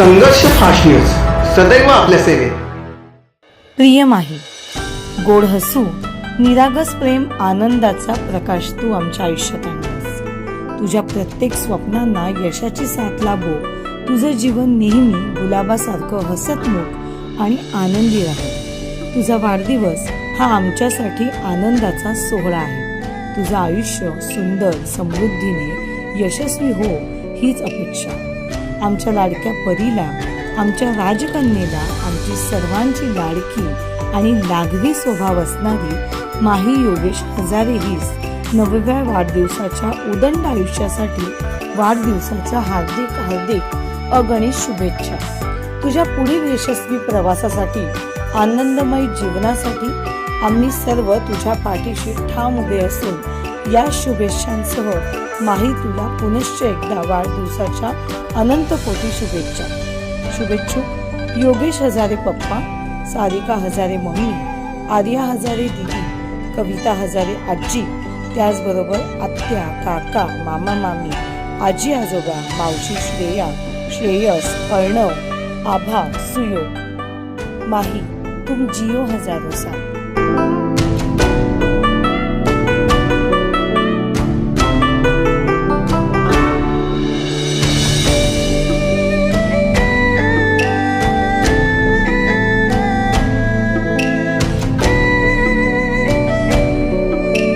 संघर्ष fast news सदैव आपल्या सेवेत. प्रिय माही गोड हसू निरागस प्रेम आनंदाचा प्रकाश तू आमच्या आयुष्यात आणलास. तुझ्या प्रत्येक स्वप्नांना यशाची साथ लाभो. तुझं जीवन नेहमी गुलाबासारखं हसतमुख आणि आनंदी राहो. तुझा वाढदिवस हा आमच्यासाठी आनंदाचा सोहळा आहे. तुझं आयुष्य सुंदर समृद्धीने यशस्वी हो हीच अपेक्षा. आमच्या लाडक्या परीला आमच्या राजकन्येला आमची सर्वांची लाडकी आणि लागवी स्वभाव असणारी माही योगेश हजारे हीच नवव्या वाढदिवसाच्या उदंड आयुष्यासाठी वाढदिवसाच्या हार्दिक हार्दिक अगणित शुभेच्छा. तुझ्या पुढील यशस्वी प्रवासासाठी आनंदमय जीवनासाठी आम्ही सर्व तुझ्या पाठीशी ठाम उभे असून या शुभेच्छांसह माही तुला पुनश्च एकदा वाढदिवसाच्या अनंत कोटी शुभेच्छा. शुभेच्छुक योगेश हजारे पप्पा सारिका हजारे मम्मी आर्या हजारे दिदी कविता हजारे आजी त्याचबरोबर आत्या काका मामा मामी आजी आजोबा मावशी श्रेया श्रेयस अर्णव आभा सुयोग. माही तुम जिओ हजारो साथ.